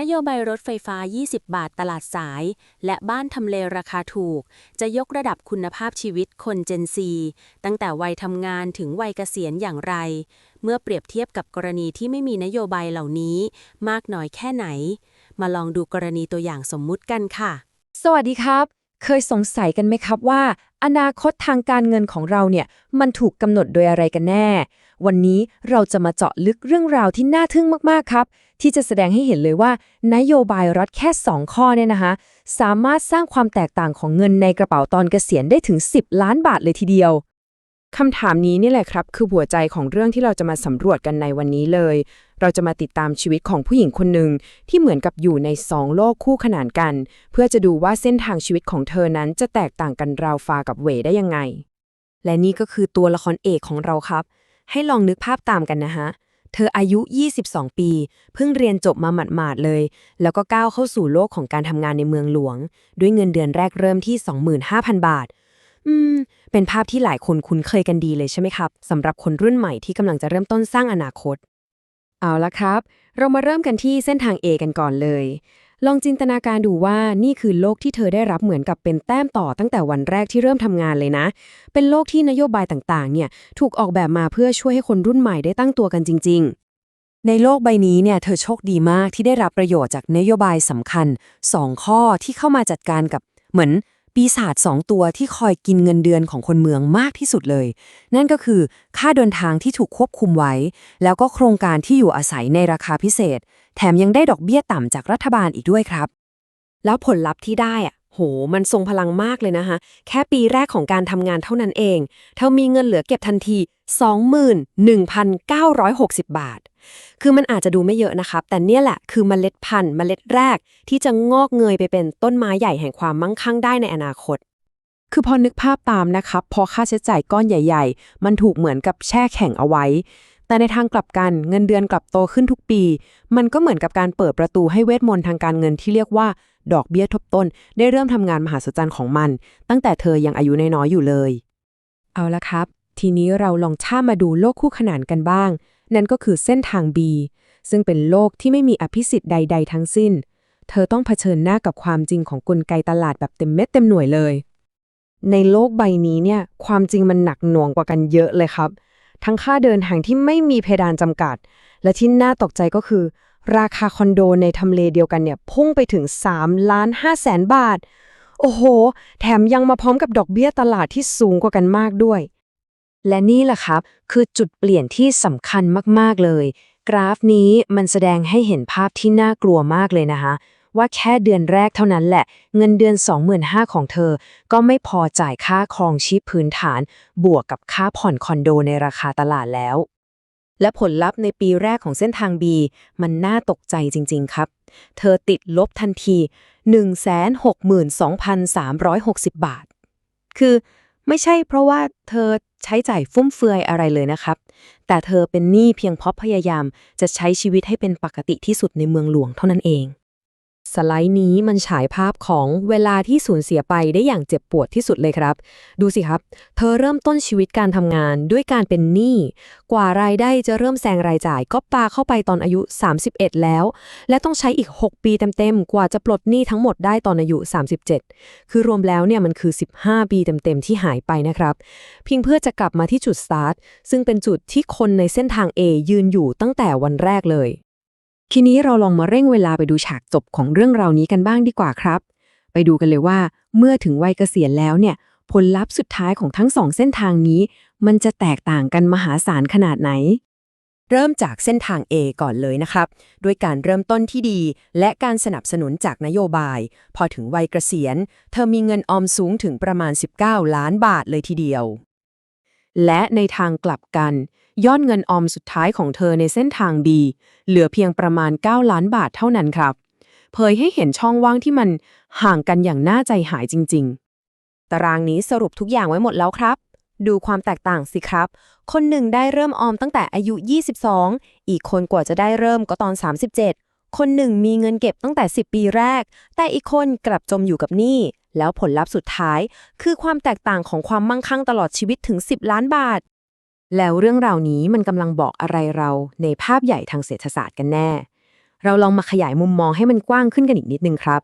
นโยบายรถไฟฟ้า 20 บาทตลาดสาย และบ้านทำเลราคาถูก จะยกระดับคุณภาพชีวิตคนเจนซีตั้งแต่วัยทำงานถึงวัยเกษียณอย่างไร เมื่อเปรียบเทียบกับกรณีที่ไม่มีนโยบายเหล่านี้ มากน้อยแค่ไหน มาลองดูกรณีตัวอย่างสมมุติกันค่ะ สวัสดีครับ เคยสงสัยกันไหมครับว่า อนาคตทางการเงินของเราเนี่ยมันถูกกำหนดโดยอะไรกันแน่ วันนี้เราจะมาเจาะลึกเรื่องราวที่น่าทึ่งมากๆครับ ที่จะแสดงให้เห็นเลยว่า นโยบายรัฐแค่ 2 ข้อเนี่ยนะคะ สามารถสร้างความแตกต่างของเงินในกระเป๋าตอนเกษียณได้ถึง 10 ล้านบาทเลยทีเดียวคำถามนี้นี่แหละครับ คือหัวใจของเรื่องที่เราจะมาสำรวจกันในวันนี้เลย เราจะมาติดตามชีวิตของผู้หญิงคนหนึ่งที่เหมือนกับอยู่ในสองโลกคู่ขนานกัน เพื่อจะดูว่าเส้นทางชีวิตของเธอนั้นจะแตกต่างกันราวฟ้ากับเหวได้ยังไง และนี่ก็คือตัวละครเอกของเราครับ ให้ลองนึกภาพตามกันนะฮะ เธออายุ 22 ปี เพิ่งเรียนจบมาหมาดๆเลย แล้วก็ก้าวเข้าสู่โลกของการทำงานในเมืองหลวง ด้วยเงินเดือนแรกเริ่มที่ 25,000 บาท อืม เป็นภาพที่หลายคนคุ้นเคยกันดีเลยใช่ไหมครับสำหรับคนรุ่นใหม่ที่กำลังจะเริ่มต้นสร้างอนาคต เอาละครับ เรามาเริ่มกันที่เส้นทาง A กันก่อนเลย ลองจินตนาการดูว่านี่คือโลกที่เธอได้รับเหมือนกับเป็นแต้มต่อตั้งแต่วันแรกที่เริ่มทำงานเลยนะ เป็นโลกที่นโยบายต่างๆ เนี่ยถูกออกแบบมาเพื่อช่วยให้คนรุ่นใหม่ได้ตั้งตัวกันจริง ๆ ในโลกใบนี้เนี่ยเธอโชคดีมากที่ได้รับประโยชน์จากนโยบายสำคัญ 2 ข้อที่เข้ามาจัดการกับเหมือน ปีศาจสองตัวที่คอยกินเงินเดือนของคนเมืองมากที่สุดเลย นั่นก็คือค่าเดินทางที่ถูกควบคุมไว้ แล้วก็โครงการที่อยู่อาศัยในราคาพิเศษ แถมยังได้ดอกเบี้ยต่ำจากรัฐบาลอีกด้วยครับ แล้วผลลัพธ์ที่ได้อะ โห มันทรงพลังมากเลยนะคะ แค่ปีแรกของการทำงานเท่านั้นเอง เธอมีเงินเหลือเก็บทันที 21,960 บาท คือมันอาจจะดูไม่เยอะนะครับ แต่เนี่ยแหละคือเมล็ดพันธุ์เมล็ดแรกที่จะงอกเงยไปเป็นต้นไม้ใหญ่แห่งความมั่งคั่งได้ในอนาคต คือพอนึกภาพตามนะครับ พอค่าใช้จ่ายก้อนใหญ่ ๆ มันถูกเหมือนกับแช่แข็งเอาไว้ แต่ในทางกลับกันเงินเดือนกลับโตขึ้นทุกปี มันก็เหมือนกับการเปิดประตูให้เวทมนต์ทางการเงินที่เรียกว่า ดอกเบี้ยทบต้น ได้เริ่มทำงานมหาศจรรย์ของมัน ตั้งแต่เธอยังอายุน้อยๆอยู่เลย เอาละครับ ทีนี้เราลองช่ามาดูโลกคู่ขนานกันบ้าง นั่นก็คือเส้นทาง B ซึ่งเป็นโลกที่ไม่มีอภิสิทธิ์ใด ๆ ทั้งสิ้น เธอต้องเผชิญหน้ากับความจริงของกลไกตลาดแบบเต็มเม็ดเต็มหน่วยเลย ในโลกใบนี้เนี่ย ความจริงมันหนักหน่วงกว่ากันเยอะเลยครับ ทั้งค่าเดินทางที่ไม่มีเพดานจำกัด และที่น่าตกใจก็คือ ราคาคอนโดในทำเลเดียวกันเนี่ยพุ่งไปถึง3ล้าน5แสนบาท โอ้โห แถมยังมาพร้อมกับดอกเบี้ยตลาดที่สูงกว่ากันมากด้วย และนี่แหละครับ คือจุดเปลี่ยนที่สำคัญมากๆเลย กราฟนี้มันแสดงให้เห็นภาพที่น่ากลัวมากเลยนะคะ ว่าแค่เดือนแรกเท่านั้นแหละ เงินเดือน 25,000 ของเธอ ก็ไม่พอจ่ายค่าครองชีพพื้นฐาน บวกกับค่าผ่อนคอนโดในราคาตลาดแล้ว และผลลัพธ์ในปีแรกของเส้นทาง B มันน่าตกใจจริง ๆ ครับ เธอติดลบทันที 162,360 บาท คือไม่ใช่เพราะว่าเธอใช้จ่ายฟุ่มเฟือยอะไรเลยนะครับ แต่เธอเป็นหนี้เพียงเพราะพยายามจะใช้ชีวิตให้เป็นปกติที่สุดในเมืองหลวงเท่านั้นเอง สไลด์นี้มันฉายภาพของเวลาที่สูญเสียไปได้อย่างเจ็บปวดที่สุดเลยครับ ดูสิครับ เธอเริ่มต้นชีวิตการทำงานด้วยการเป็นหนี้ กว่ารายได้จะเริ่มแซงรายจ่าย ก็ปาเข้าไปตอนอายุ 31 แล้ว และต้องใช้อีก 6 ปีเต็มๆ กว่าจะปลดหนี้ทั้งหมดได้ตอนอายุ 37 คือรวมแล้วเนี่ยมันคือ 15 ปีเต็มๆ ที่หายไปนะครับ เพียงเพื่อจะกลับมาที่จุดสตาร์ทซึ่งเป็นจุดที่คนในเส้นทาง A ยืนอยู่ตั้งแต่วันแรกเลย ทีนี้เราลองมาเร่งเวลาไปดูฉากจบของเรื่องราวนี้กันบ้างดีกว่าครับ ไปดูกันเลยว่าเมื่อถึงวัยเกษียณแล้วเนี่ย ผลลัพธ์สุดท้ายของทั้งสองเส้นทางนี้ มันจะแตกต่างกันมหาศาลขนาดไหน เริ่มจากเส้นทาง A ก่อนเลยนะครับ ด้วยการเริ่มต้นที่ดี และการสนับสนุนจากนโยบาย พอถึงวัยเกษียณ เธอมีเงินออมสูงถึงประมาณ 19 ล้านบาทเลยทีเดียว และในทางกลับกัน ยอดเงินออมสุดท้ายของเธอในเส้นทาง B เหลือเพียงประมาณ 9 ล้านบาทเท่านั้นครับ เผยให้เห็นช่องว่างที่มันห่างกันอย่างน่าใจหายจริง ๆ ตารางนี้สรุปทุกอย่างไว้หมดแล้วครับ ดูความแตกต่างสิครับ คนหนึ่งได้เริ่มออมตั้งแต่อายุ 22 อีกคนกว่าจะได้เริ่มก็ตอน 37 คนหนึ่งมีเงินเก็บตั้งแต่ 10 ปีแรก แต่อีกคนกลับจมอยู่กับหนี้ แล้วผลลัพธ์สุดท้าย คือความแตกต่างของความมั่งคั่งตลอดชีวิตถึง 10 ล้านบาท แล้วเรื่องราวนี้มันกำลังบอกอะไรเราในภาพใหญ่ทางเศรษฐศาสตร์กันแน่ เราลองมาขยายมุมมองให้มันกว้างขึ้นกันอีกนิดนึงครับ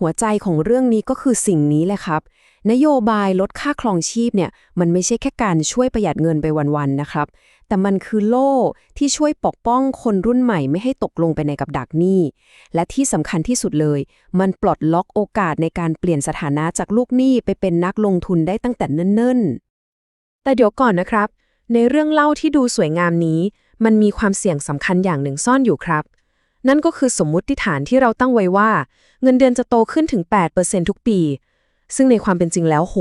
หัวใจของเรื่องนี้ก็คือสิ่งนี้แหละครับ นโยบายลดค่าครองชีพเนี่ยมันไม่ใช่แค่การช่วยประหยัดเงินไปวันๆนะครับ แต่มันคือโล่ที่ช่วยปกป้องคนรุ่นใหม่ไม่ให้ตกลงไปในกับดักหนี้ และที่สำคัญที่สุดเลย มันปลดล็อกโอกาสในการเปลี่ยนสถานะจากลูกหนี้ไปเป็นนักลงทุนได้ตั้งแต่เนิ่นๆ แต่เดี๋ยวก่อนนะครับ ในเรื่องเล่าที่ดูสวยงามนี้ มันมีความเสี่ยงสำคัญอย่างหนึ่งซ่อนอยู่ครับ นั่นก็คือสมมุติฐานที่เราตั้งไว้ว่า เงินเดือนจะโตขึ้นถึง 8%ทุกปี ซึ่งในความเป็นจริงแล้วโห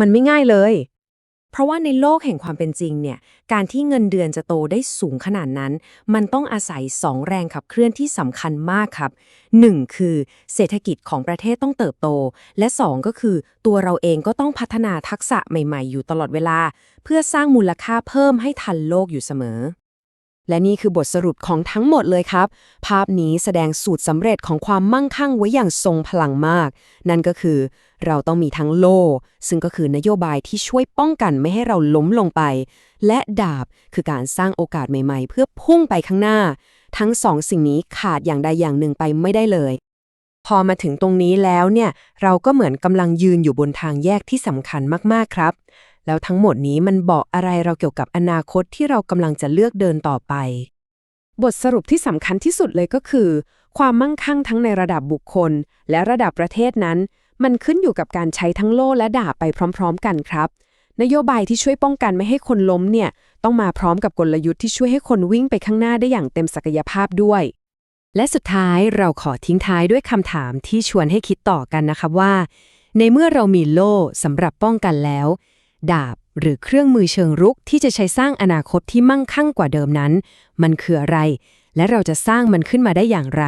มันไม่ง่ายเลย เพราะว่าในโลกแห่งความเป็นจริงเนี่ย การที่เงินเดือนจะโตได้สูงขนาดนั้น มันต้องอาศัย 2 แรงขับเคลื่อนที่สำคัญมากครับ 1. คือเศรษฐกิจของประเทศต้องเติบโต และ 2 ก็คือตัวเราเองก็ต้องพัฒนาทักษะใหม่ๆ อยู่ตลอดเวลา เพื่อสร้างมูลค่าเพิ่มให้ทันโลกอยู่เสมอ และนี่คือบทสรุปของทั้งหมดเลยครับ ภาพนี้แสดงสูตรสำเร็จของความมั่งคั่งไว้อย่างทรงพลังมาก นั่นก็คือ เราต้องมีทั้งโล่ ซึ่งก็คือนโยบายที่ช่วยป้องกันไม่ให้เราล้มลงไป และดาบคือการสร้างโอกาสใหม่ๆ เพื่อพุ่งไปข้างหน้า ทั้งสองสิ่งนี้ขาดอย่างใดอย่างหนึ่งไปไม่ได้เลย พอมาถึงตรงนี้แล้วเนี่ย เราก็เหมือนกำลังยืนอยู่บนทางแยกที่สำคัญมากๆครับ แล้วทั้งหมดนี้มันบอกอะไรเราเกี่ยวกับอนาคตที่เรากำลังจะเลือกเดินต่อไป บทสรุปที่สำคัญที่สุดเลยก็คือ ความมั่งคั่งทั้งในระดับบุคคล และระดับประเทศนั้น มันขึ้นอยู่กับการใช้ทั้งโล่และดาบไปพร้อม ๆ กันครับ นโยบายที่ช่วยป้องกันไม่ให้คนล้มเนี่ย ต้องมาพร้อมกับกลยุทธ์ที่ช่วยให้คนวิ่งไปข้างหน้าได้อย่างเต็มศักยภาพด้วย และสุดท้ายเราขอทิ้งท้ายด้วยคำถามที่ชวนให้คิดต่อกันนะครับว่า ในเมื่อเรามีโล่สำหรับป้องกันแล้ว ดาบ หรือเครื่องมือเชิงรุกที่จะใช้สร้างอนาคตที่มั่งคั่งกว่าเดิมนั้น มันคืออะไร และเราจะสร้างมันขึ้นมาได้อย่างไร